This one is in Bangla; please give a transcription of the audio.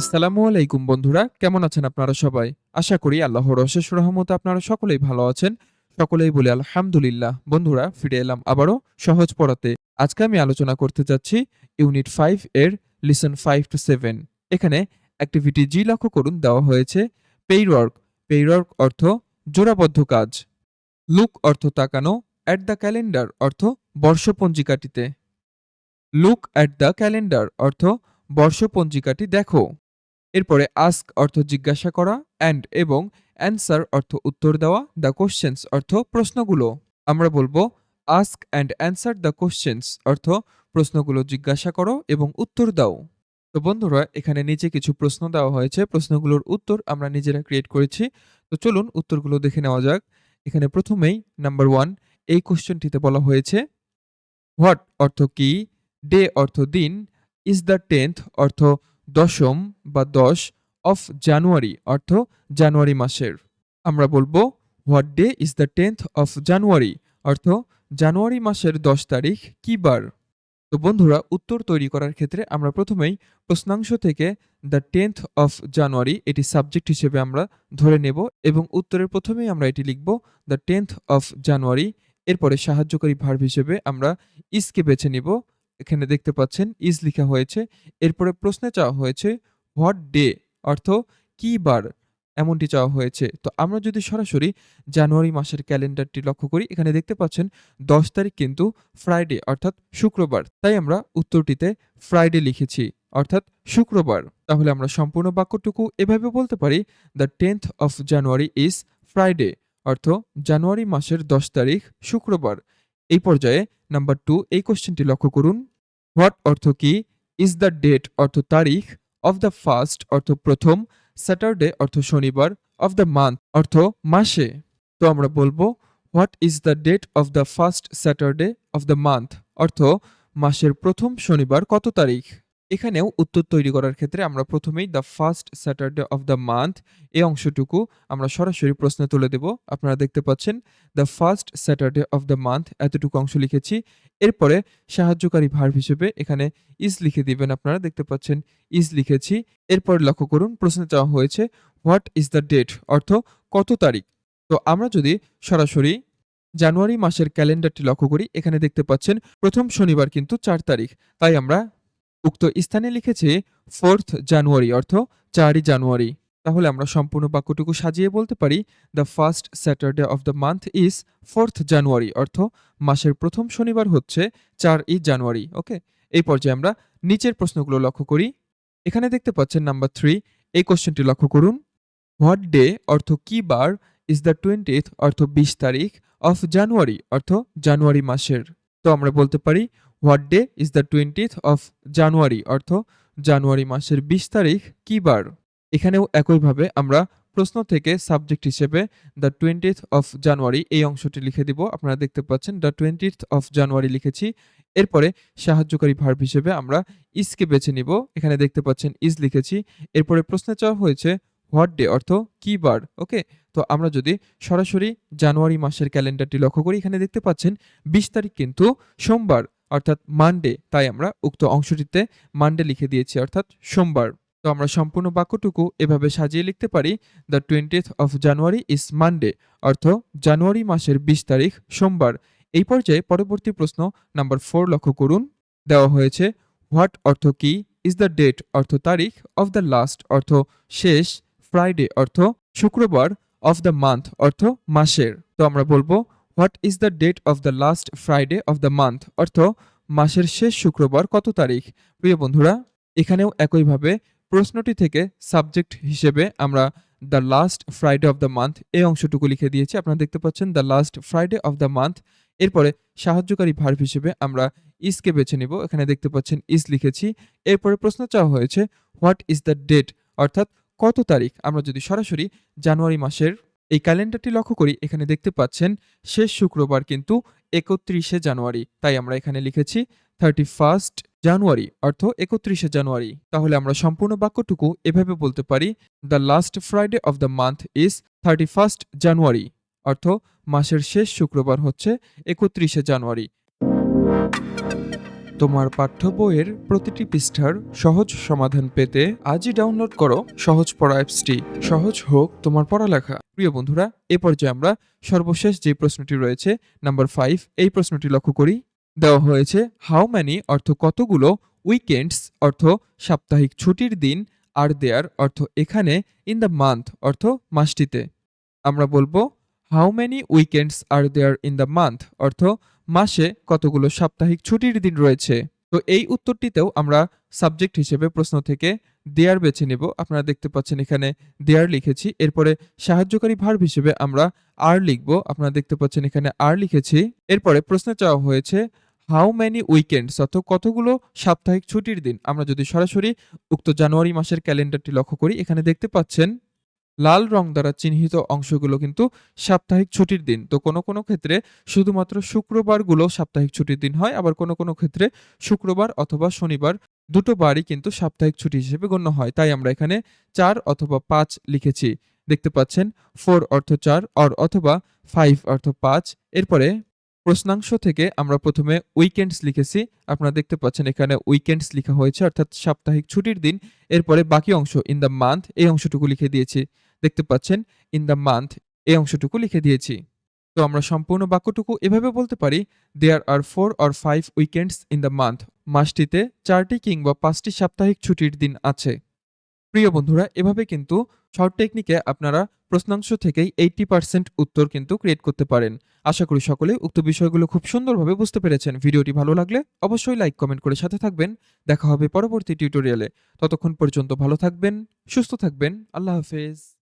আসসালামু আলাইকুম বন্ধুরা, কেমন আছেন আপনারা সবাই? আশা করি আল্লাহর অশেষ রহমতে আপনারা সকলেই ভালো আছেন। সকলেই বলে আলহামদুলিল্লাহ। বন্ধুরা, ফিরে এলাম আবারও সহজ পড়াতে। আজকে আমি আলোচনা করতে যাচ্ছি ইউনিট ফাইভ এর লিসন ফাইভ টু সেভেন এখানে অ্যাক্টিভিটি জি লক্ষ্য করুন, দেওয়া হয়েছে পেইরওয়ার্ক পেইরওয়ার্ক অর্থ জোড়াবদ্ধ কাজ। লুক অর্থ তাকানো। অ্যাট দ্য ক্যালেন্ডার অর্থ বর্ষপঞ্জিকাটিতে। লুক অ্যাট দ্য ক্যালেন্ডার অর্থ বর্ষপঞ্জিকাটি দেখো। এরপরে আস্ক অর্থ জিজ্ঞাসা করা অ্যান্ড এবং অ্যান্সার অর্থ উত্তর দেওয়া দ্য কোশ্চেন্স অর্থ প্রশ্নগুলো। আমরা বলব ask and answer the questions অর্থ প্রশ্নগুলো জিজ্ঞাসা করো এবং উত্তর দাও। তো বন্ধুরা, এখানে নিচে কিছু প্রশ্ন দেওয়া হয়েছে, প্রশ্নগুলোর উত্তর আমরা নিজেরা ক্রিয়েট করেছি। তো চলুন উত্তরগুলো দেখে নেওয়া যাক। এখানে প্রথমেই নাম্বার ওয়ান এই কোশ্চেনটিতে বলা হয়েছে হোয়াট অর্থ কি? ডে অর্থ দিন ইজ দ্য টেন্থ অর্থ দশম বা দশ অফ জানুয়ারি অর্থ জানুয়ারি মাসের। আমরা বলব what day is the tenth of January অর্থ জানুয়ারি মাসের দশ তারিখ, কি বার? তো বন্ধুরা, উত্তর তৈরি করার ক্ষেত্রে আমরা প্রথমেই প্রশ্নাংশ থেকে দ্য টেন্থ অফ জানুয়ারি এটি সাবজেক্ট হিসেবে আমরা ধরে নেব এবং উত্তরের প্রথমেই আমরা এটি লিখব দ্য টেন্থ অফ জানুয়ারি এরপরে সাহায্যকারী ভার্ব হিসেবে আমরা ইসকে বেছে নিব এখানে দেখতে পাচ্ছেন, ইজ লেখা হয়েছে। এরপরে প্রশ্নে চাওয়া হয়েছে, হোয়াট ডে? অর্থ, কি বার? এমনটি চাওয়া হয়েছে। তো আমরা যদি সরাসরি জানুয়ারি মাসের ক্যালেন্ডারটি লক্ষ্য করি, এখানে দেখতে পাচ্ছেন, দশ তারিখ কিন্তু ফ্রাইডে, অর্থাৎ শুক্রবার। তাই আমরা উত্তরটিতে ফ্রাইডে লিখেছি, অর্থাৎ শুক্রবার। তাহলে আমরা সম্পূর্ণ বাক্যটুকু এভাবে বলতে পারি the tenth of January is Friday অর্থ, জানুয়ারি মাসের দশ তারিখ শুক্রবার। এই পর্যায়ে নাম্বার টু এই কোশ্চেনটি লক্ষ্য করুন। হোয়াট অর্থ কি? ইজ দ্য ডেট অর্থ তারিখ? অফ দ্য ফার্স্ট অর্থ প্রথম? স্যাটারডে অর্থ শনিবার? অফ দ্য মান্থ অর্থ মাসে? তো আমরা বলব what is the date of the first Saturday of the month অর্থ মাসের প্রথম শনিবার কত তারিখ? এখানেও উত্তর তৈরি করার ক্ষেত্রে আমরা প্রথমেই the first Saturday of the month এই অংশটুকু আমরা সরাসরি প্রশ্নে তুলে দেব। আপনারা দেখতে পাচ্ছেন the first Saturday of the month এতটুকু অংশ লিখেছি। এরপরে সাহায্যকারী ভার্ব হিসেবে এখানে ইজ লিখে দিবেন আপনারা, দেখতে পাচ্ছেন ইজ লিখেছি। এরপর লক্ষ্য করুন, প্রশ্নে চাওয়া হয়েছে হোয়াট ইজ দ্য ডেট অর্থ, কত তারিখ? তো আমরা যদি সরাসরি জানুয়ারি মাসের ক্যালেন্ডারটি লক্ষ্য করি, এখানে দেখতে পাচ্ছেন, প্রথম শনিবার কিন্তু চার তারিখ। তাই আমরা উক্ত স্থানে লিখেছে ফোর্থ জানুয়ারি, অর্থ চারই জানুয়ারি। তাহলে আমরা সম্পূর্ণ বাক্যটুকু সাজিয়ে বলতে পারি the first Saturday of the month is fourth January অর্থ মাসের প্রথম শনিবার হচ্ছে চার ই জানুয়ারি। ওকে? এই পর্যায়ে আমরা নিচের প্রশ্নগুলো লক্ষ্য করি। এখানে দেখতে পাচ্ছেন নাম্বার থ্রি, এই কোশ্চেনটি লক্ষ্য করুন। হোয়াট ডে, অর্থ কি বার, ইজ দ্য টোয়েন্টিথ, অর্থ বিশ তারিখ, অফ জানুয়ারি, অর্থ জানুয়ারি মাসের। তো আমরা বলতে পারি what day is the twentieth of January, অর্থ জানুয়ারি মাসের বিশ তারিখ, কি বার? এখানেও একইভাবে আমরা প্রশ্ন থেকে সাবজেক্ট হিসেবে দ্য টোয়েন্টিথ অফ জানুয়ারি এই অংশটি লিখে দিব। আপনারা দেখতে পাচ্ছেন দ্য টোয়েন্টিথ অফ জানুয়ারি লিখেছি। এরপরে সাহায্যকারী ভার্ব হিসেবে আমরা ইজকে বেছে নিব। এখানে দেখতে পাচ্ছেন ইজ লিখেছি। এরপরে প্রশ্নে চাওয়া হয়েছে হোয়াট ডে, অর্থ কি বার? ওকে, তো আমরা যদি সরাসরি জানুয়ারি মাসের ক্যালেন্ডারটি লক্ষ্য করি, এখানে দেখতে পাচ্ছেন বিশ তারিখ কিন্তু সোমবার। অর্থাৎ মানডে তাই আমরা উক্ত অংশটিতে মানডে লিখে দিয়েছি, অর্থাৎ সোমবার। তো আমরা সম্পূর্ণ বাক্যটুকু এভাবে সাজিয়ে লিখতে পারি the twentieth of January is Monday অর্থ জানুয়ারি মাসের বিশ তারিখ, সোমবার। এই পর্যায়ে পরবর্তী প্রশ্ন নাম্বার ফোর লক্ষ্য করুন। দেওয়া হয়েছে হোয়াট অর্থ কি? ইজ দ্য ডেট অর্থ তারিখ অফ দ্য লাস্ট অর্থ শেষ? ফ্রাইডে অর্থ শুক্রবার অফ দ্য মান্থ অর্থ মাসের। তো আমরা বলব what is the date of the last Friday of the month অর্থ, মাসের শেষ শুক্রবার কত তারিখ? প্রিয় বন্ধুরা, এখানেও একইভাবে প্রশ্নটি থেকে সাবজেক্ট হিসেবে আমরা the last Friday of the month এই অংশটুকু লিখে দিয়েছি। আপনারা দেখতে পাচ্ছেন the last Friday of the month এরপরে সাহায্যকারী ভার্ব হিসেবে আমরা ইজকে বেছে নিব। এখানে দেখতে পাচ্ছেন ইজ লিখেছি। এরপরে প্রশ্ন চাওয়া হয়েছে হোয়াট ইজ দ্য ডেট অর্থাৎ কত তারিখ? আমরা যদি সরাসরি জানুয়ারি মাসের এই ক্যালেন্ডারটি লক্ষ্য করি, এখানে দেখতে পাচ্ছেন শেষ শুক্রবার কিন্তু একত্রিশে জানুয়ারি। তাই আমরা এখানে লিখেছি থার্টি ফার্স্ট জানুয়ারি অর্থ একত্রিশে জানুয়ারি। তাহলে আমরা সম্পূর্ণ বাক্যটুকু এভাবে বলতে পারি the last Friday of the month is thirty first January অর্থ মাসের শেষ শুক্রবার হচ্ছে একত্রিশে জানুয়ারি। তোমার পাঠ্য বইয়ের প্রতিটি পৃষ্ঠার সহজ সমাধান পেতে আজই ডাউনলোড করো সহজ পড়া অ্যাপসটি সহজ হোক তোমার পড়ালেখা। প্রিয় বন্ধুরা, এ পর্যায়ে আমরা সর্বশেষ যে প্রশ্নটি রয়েছে নাম্বার ফাইভ এই প্রশ্নটি লক্ষ্য করি। দেওয়া হয়েছে হাউ ম্যানি অর্থ কতগুলো উইকেন্ডস অর্থ সাপ্তাহিক ছুটির দিন আর দেয়ার অর্থ এখানে ইন দ্য মান্থ অর্থ মাসটিতে। আমরা বলব how many weekends are there in the month অর্থ মাসে কতগুলো সাপ্তাহিক ছুটির দিন রয়েছে? তো এই উত্তরটিতেও আমরা সাবজেক্ট হিসেবে প্রশ্ন থেকে দেয়ার বেছে নেব। আপনারা দেখতে পাচ্ছেন এখানে দেয়ার লিখেছি। এরপরে সাহায্যকারী ভার্ব হিসেবে আমরা আর লিখব। আপনারা দেখতে পাচ্ছেন এখানে আর লিখেছি। এরপরে প্রশ্নে চাওয়া হয়েছে হাউ মেনি উইকেন্ডস অর্থ কতগুলো সাপ্তাহিক ছুটির দিন? আমরা যদি সরাসরি উক্ত জানুয়ারি মাসের ক্যালেন্ডারটি লক্ষ্য করি, এখানে দেখতে পাচ্ছেন লাল রং দ্বারা চিহ্নিত অংশগুলো কিন্তু সাপ্তাহিক ছুটির দিন। তো কোনো কোনো ক্ষেত্রে শুধুমাত্র শুক্রবারগুলো সাপ্তাহিক ছুটির দিন হয়, আবার কোনো কোনো ক্ষেত্রে শুক্রবার অথবা শনিবার দুটো বারই কিন্তু সাপ্তাহিক ছুটি হিসেবে গণ্য হয়। তাই আমরা এখানে চার অথবা পাঁচ লিখেছি। দেখতে পাচ্ছেন ফোর অর্থ চার অর অথবা ফাইভ অর্থ পাঁচ। এরপরে প্রশ্নাংশ থেকে আমরা প্রথমে উইকেন্ডস লিখেছি। আপনারা দেখতে পাচ্ছেন এখানে উইকেন্ডস লেখা হয়েছে, অর্থাৎ সাপ্তাহিক ছুটির দিন। এরপরে বাকি অংশ ইন দ্য মান্থ এই অংশটুকু লিখে দিয়েছি। দেখতে পাচ্ছেন ইন দ্য মান্থ এই অংশটুকু লিখে দিয়েছি। তো আমরা সম্পূর্ণ বাক্যটুকু এভাবে বলতে পারি there are four or five weekends in the month মাসটিতে চারটি কিংবা পাঁচটি সাপ্তাহিক ছুটির দিন আছে। প্রিয় বন্ধুরা, এভাবে কিন্তু শর্ট টেকনিকে আপনারা প্রশ্নাংশ থেকেই এইটি পার্সেন্ট উত্তর কিন্তু ক্রিয়েট করতে পারেন। আশা করি সকলে উক্ত বিষয়গুলো খুব সুন্দরভাবে বুঝতে পেরেছেন। ভিডিওটি ভালো লাগলে অবশ্যই লাইক কমেন্ট করে সাথে থাকবেন। দেখা হবে পরবর্তী টিউটোরিয়ালে ততক্ষণ পর্যন্ত ভালো থাকবেন, সুস্থ থাকবেন। আল্লাহ হাফেজ।